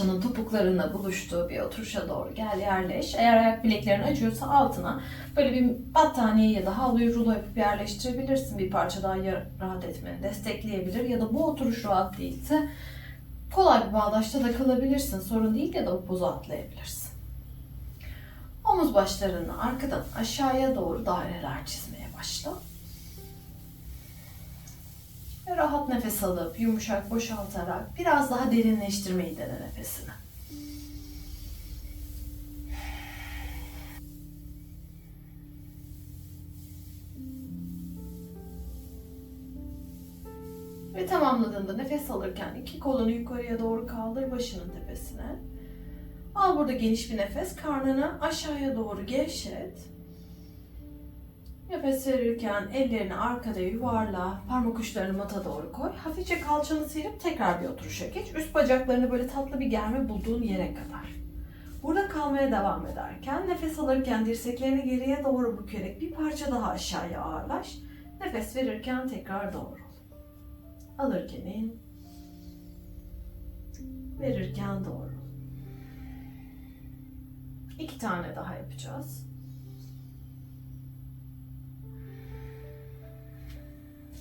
kalçanın topuklarına buluştuğu bir oturuşa doğru gel yerleş. Eğer ayak bileklerin acıyorsa altına böyle bir battaniye ya da havluyu rulo yapıp yerleştirebilirsin. Bir parça daha rahat etmeni destekleyebilir. Ya da bu oturuş rahat değilse kolay bir bağdaşta da kalabilirsin. Sorun değil ya da o pozu atlayabilirsin. Omuz başlarını arkadan aşağıya doğru daireler çizmeye başla. Ve rahat nefes alıp yumuşak boşaltarak biraz daha derinleştirmeyi dene nefesini. Ve tamamladığında nefes alırken iki kolunu yukarıya doğru kaldır başının tepesine. Al burada geniş bir nefes. Karnını aşağıya doğru gevşet. Nefes verirken ellerini arkada yuvarla, parmak uçlarını mata doğru koy. Hafifçe kalçanı sıyırıp tekrar bir oturuşa geç. Üst bacaklarını böyle tatlı bir germe bulduğun yere kadar. Burada kalmaya devam ederken nefes alırken dirseklerini geriye doğru bükerek bir parça daha aşağıya ağırlaş. Nefes verirken tekrar doğru. Alırken in. Verirken doğru. İki tane daha yapacağız.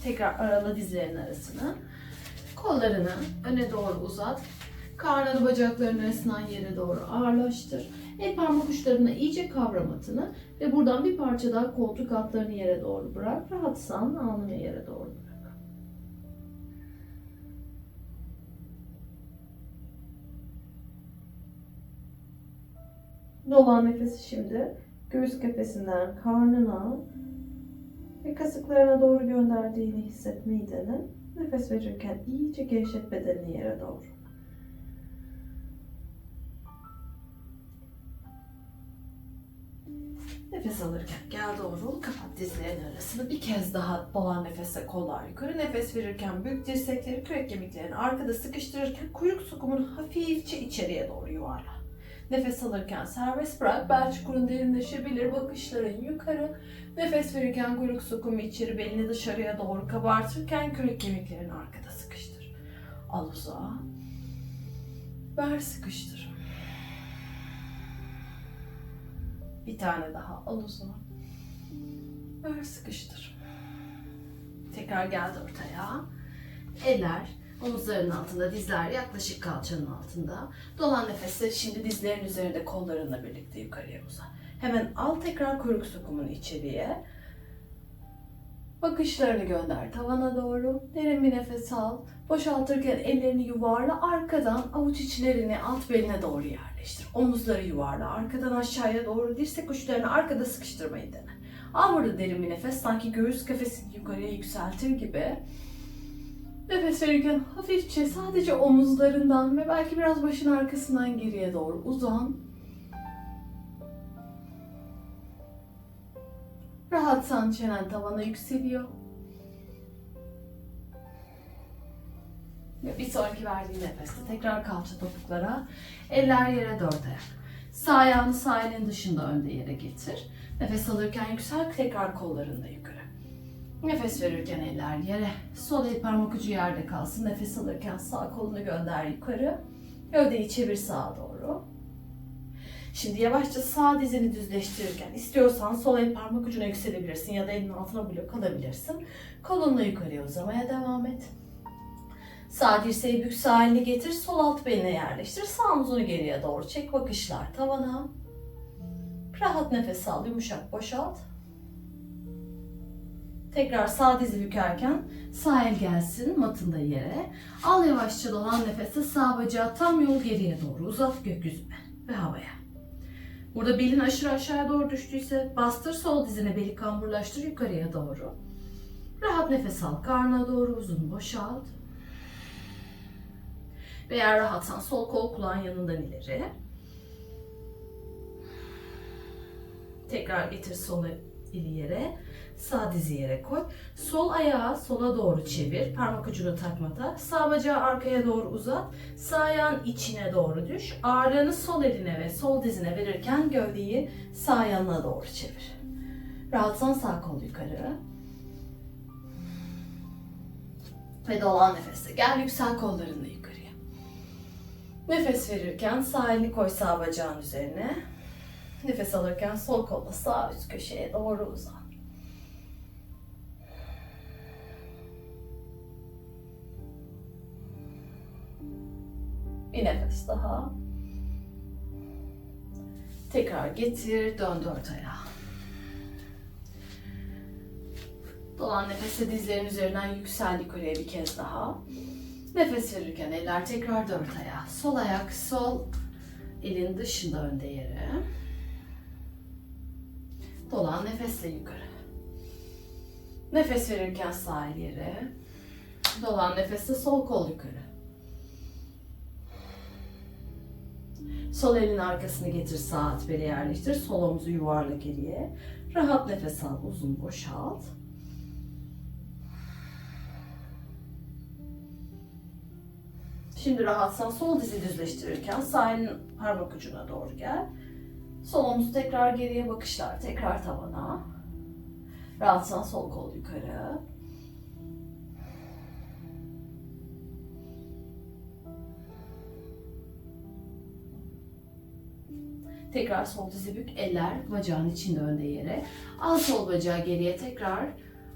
Tekrar arala dizlerin arasını. Kollarını öne doğru uzat. Karnını bacakların arasından yere doğru ağırlaştır. El parmak uçlarına iyice kavra matını ve buradan bir parça daha koltuk altlarını yere doğru bırak. Rahatsan alnını yere doğru bırak. Dolan nefesi şimdi göğüs kafesinden karnına ve kasıklarına doğru gönderdiğini hissetmeyi dene. Nefes verirken iyice gevşet bedenini yere doğru. Nefes alırken gel doğru kapat dizlerin arasını bir kez daha dolan nefese kollar yukarı. Nefes verirken büyük dirsekleri kürek kemiklerini arkada sıkıştırırken kuyruk sokumunu hafifçe içeriye doğru yuvarla. Nefes alırken serbest bırak. Bel çukurun derinleşebilir. Bakışların yukarı. Nefes verirken kuyruk sokumu içeri belini dışarıya doğru kabartırken kürek kemiklerini arkada sıkıştır. Al uzağa. Ver sıkıştır. Bir tane daha al uzağa. Ver sıkıştır. Tekrar geldi ortaya. Eller omuzların altında, dizler yaklaşık kalçanın altında. Dolan nefesle şimdi dizlerin üzerinde kollarınla birlikte yukarıya uzan. Hemen al tekrar kuyruk sokumunu içeriye. Bakışlarını gönder tavana doğru. Derin bir nefes al. Boşaltırken ellerini yuvarla. Arkadan avuç içlerini alt beline doğru yerleştir. Omuzları yuvarla. Arkadan aşağıya doğru dirsek uçlarını arkada sıkıştırmayı dene. Al burada derin bir nefes. Sanki göğüs kafesini yukarıya yükseltir gibi. Nefes verirken hafifçe sadece omuzlarından ve belki biraz başın arkasından geriye doğru uzan. Rahatsan çenen tavana yükseliyor. Ve bir sonraki verdiğin nefeste tekrar kalça topuklara, eller yere dört ayak. Sağ ayağını sağ elin dışında önde yere getir. Nefes alırken yüksel, tekrar kollarında yukarı. Nefes verirken eller yere, sol el parmak ucu yerde kalsın. Nefes alırken sağ kolunu gönder yukarı. Gövdeyi çevir sağa doğru. Şimdi yavaşça sağ dizini düzleştirirken istiyorsan sol el parmak ucuna yükselebilirsin ya da elin altına blok alabilirsin. Kolunla yukarıya uzamaya devam et. Sağ dirseği bük sağ elini getir, sol alt beline yerleştir. Sağ omzunu geriye doğru çek, bakışlar tavana. Rahat nefes al, yumuşak boşalt. Tekrar sağ dizi bükerken sağ el gelsin matında yere. Al yavaşça dolan nefesi sağ bacağı tam yol geriye doğru uzat gökyüzüne ve havaya. Burada belin aşırı aşağıya doğru düştüyse bastır sol dizine beli kamburlaştır yukarıya doğru. Rahat nefes al karnına doğru uzun boşalt. Ve eğer rahatsan sol kol kulağın yanından ileri. Tekrar getir sol eli yere. Sağ dizi yere koy. Sol ayağı sola doğru çevir. Parmak ucunu takmada. Sağ bacağı arkaya doğru uzat. Sağ ayağın içine doğru düş. Ağırlığını sol eline ve sol dizine verirken gövdeyi sağ yanına doğru çevir. Rahatsan sağ kol yukarı. Ve dolan nefeste. Gel yüksel kollarınla yukarıya. Nefes verirken sağ elini koy sağ bacağın üzerine. Nefes alırken sol kolla sağ üst köşeye doğru uzan. Bir nefes daha. Tekrar getir, dön dört ayağa. Dolan nefese dizlerin üzerinden yüksel yukarıya bir kez daha. Nefes verirken eller tekrar dört ayağa. Sol ayak sol elin dışında önde yere. Dolan nefesle yukarı. Nefes verirken sağ el yere. Dolan nefesle sol kol yukarı. Sol elin arkasını getir sağ at beli yerleştir. Sol omuzu yuvarla geriye. Rahat nefes al uzun boşalt. Şimdi rahatsan sol dizi düzleştirirken sağ elin parmak ucuna doğru gel. Sol omuz tekrar geriye bakışlar tekrar tavana. Rahatsan sol kol yukarı. Tekrar sol dizi bük, eller bacağın içinde önde yere. Al sol bacağı geriye tekrar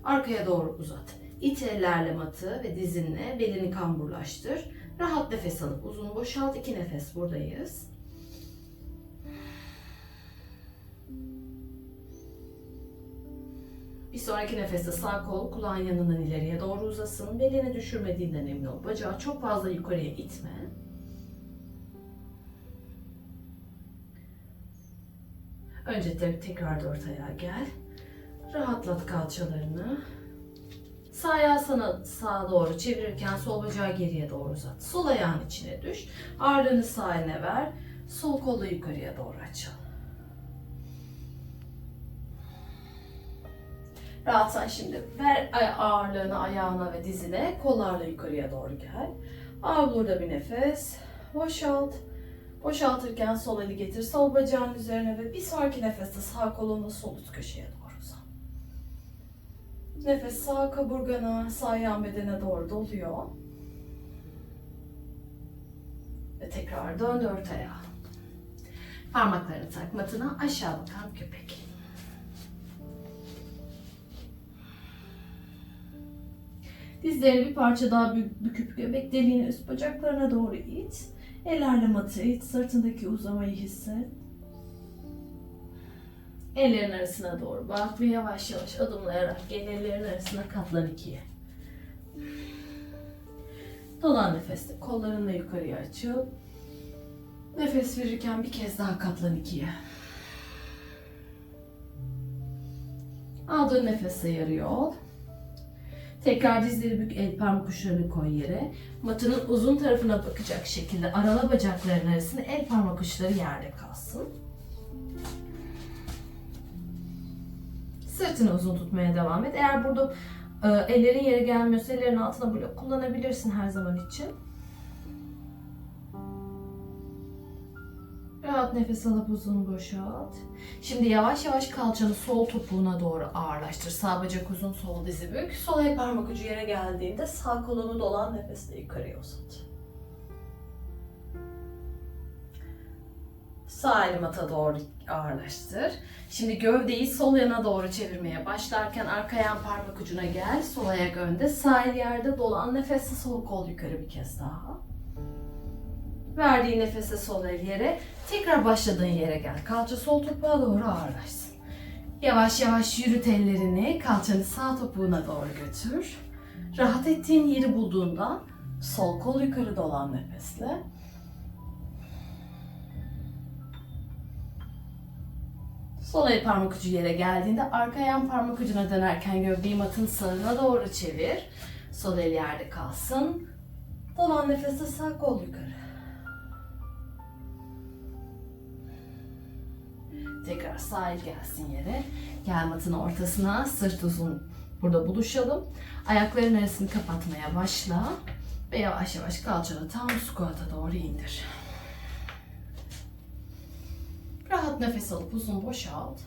arkaya doğru uzat. İt ellerle matı ve dizinle belini kamburlaştır. Rahat nefes alıp uzun boşalt. İki nefes buradayız. Bir sonraki nefeste sağ kol kulağın yanından ileriye doğru uzasın. Belini düşürmediğinden emin ol. Bacağı çok fazla yukarıya itme. Önce te- tekrar dört ayağa gel. Rahatlat kalçalarını. Sağ ayağı sana sağa doğru çevirirken sol bacağı geriye doğru uzat. Sol ayağın içine düş. Ağırlığını sağ eline ver. Sol kolu yukarıya doğru açıl. Rahatsan şimdi ver ağırlığını ayağına ve dizine. Kollarla yukarıya doğru gel. Al burada bir nefes. Boşalt. Boşaltırken sol eli getir sol bacağın üzerine ve bir sonraki nefeste sağ kolunu sol üst köşeye doğru uzat. Nefes sağ kaburgana, sağ yan bedene doğru doluyor. Ve tekrar dön dört ayağa. Parmaklarını tak matına aşağı bakan köpek. Dizlerini bir parça daha bü- büküp göbek deliğini üst bacaklarına doğru it. Ellerle matı it, sırtındaki uzamayı hisset. Ellerin arasına doğru bak ve yavaş yavaş adımlayarak gel ellerin arasına katlan ikiye. Dolan nefeste kollarınla yukarıya açıl. Nefes verirken bir kez daha katlan ikiye. Aldığın nefese yarı yol. Tekrar dizleri bük, el parmak uçlarını koy yere. Matının uzun tarafına bakacak şekilde arala bacakların arasında el parmak uçları yerde kalsın. Sırtını uzun tutmaya devam et. Eğer burada e, ellerin yere gelmiyorsa ellerin altına blok kullanabilirsin her zaman için. Rahat nefes alıp uzun boşalt. Şimdi yavaş yavaş kalçanı sol topuğuna doğru ağırlaştır. Sağ bacak uzun, sol dizi bük. Sol el parmak ucu yere geldiğinde sağ kolunu dolan nefesle yukarıya uzat. Sağ eli mata doğru ağırlaştır. Şimdi gövdeyi sol yana doğru çevirmeye başlarken arka yan parmak ucuna gel. Sol ayak önde, sağ el yerde dolan nefesle sol kol yukarı bir kez daha. Verdiğin nefese sol el yere, tekrar başladığın yere gel. Kalça sol topuğa doğru ağırlaşsın. Yavaş yavaş yürüt ellerini, kalçanı sağ topuğuna doğru götür. Rahat ettiğin yeri bulduğunda sol kol yukarı dolan nefesle. Sol el parmak ucu yere geldiğinde arka yan parmak ucuna dönerken gövdeyi matın sağına doğru çevir. Sol el yerde kalsın. Dolan nefesle sağ kol yukarı. Tekrar sağ el gelsin yere. Gel matın ortasına, sırt uzun. Burada buluşalım. Ayakların arasını kapatmaya başla. Ve yavaş yavaş kalçanı tam squat'a doğru indir. Rahat nefes alıp uzun boşalt.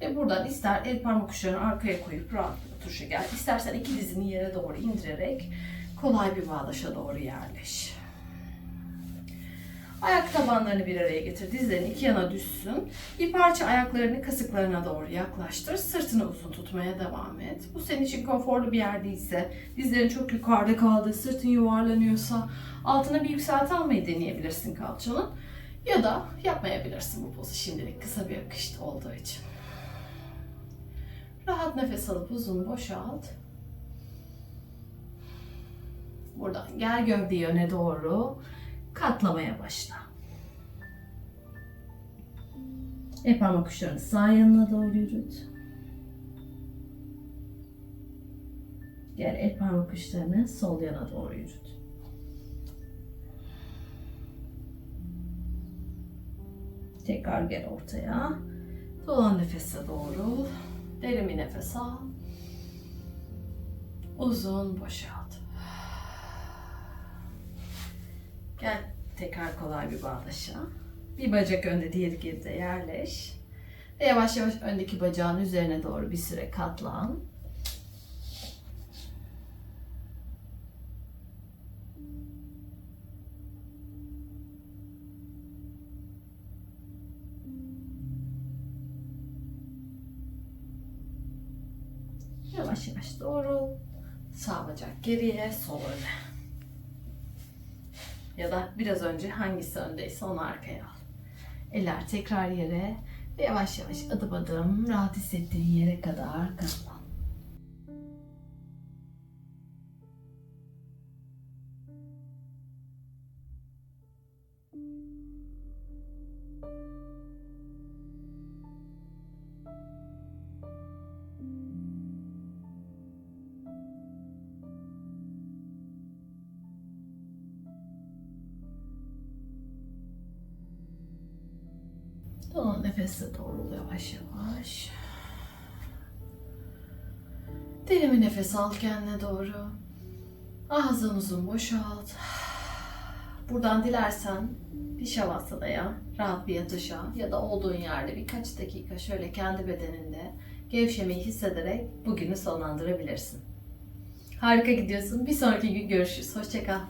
Ve buradan ister el parmak uçlarını arkaya koyup rahat bir oturuşa gel. İstersen iki dizini yere doğru indirerek kolay bir bağdaşa doğru yerleş. Ayak tabanlarını bir araya getir. Dizlerin iki yana düşsün. Bir parça ayaklarını kasıklarına doğru yaklaştır. Sırtını uzun tutmaya devam et. Bu senin için konforlu bir yer değilse, dizlerin çok yukarıda kaldı, sırtın yuvarlanıyorsa altına bir yükselti almayı deneyebilirsin kalçanın. Ya da yapmayabilirsin bu pozu şimdilik kısa bir akışta olduğu için. Rahat nefes alıp uzun boşalt. Buradan gel gövde yöne doğru katlamaya başla. El parmak uçlarını sağ yanına doğru yürüt. Gel el parmak uçlarını sol yana doğru yürüt. Tekrar gel ortaya. Dolan nefese doğru. Derin bir nefes al. Uzun boşalt. Gel tekrar kolay bir bağdaşa. Bir bacak önde, diğeri geride yerleş. Ve yavaş yavaş öndeki bacağın üzerine doğru bir süre katlan. Yavaş yavaş doğru. Sağ bacak geriye, sol öne. Ya da biraz önce hangisi öndeyse onu arkaya al. Eller tekrar yere ve yavaş yavaş adım adım rahat hissettiğin yere kadar katlan. Tamam nefesle doğrul yavaş yavaş. Derin bir nefes al kendine doğru. Ağzını uzun boşalt. Buradan dilersen bir şavasana rahat bir yatışa ya da olduğun yerde birkaç dakika şöyle kendi bedeninde gevşemeyi hissederek bugünü sonlandırabilirsin. Harika gidiyorsun. Bir sonraki gün görüşürüz. Hoşçakal.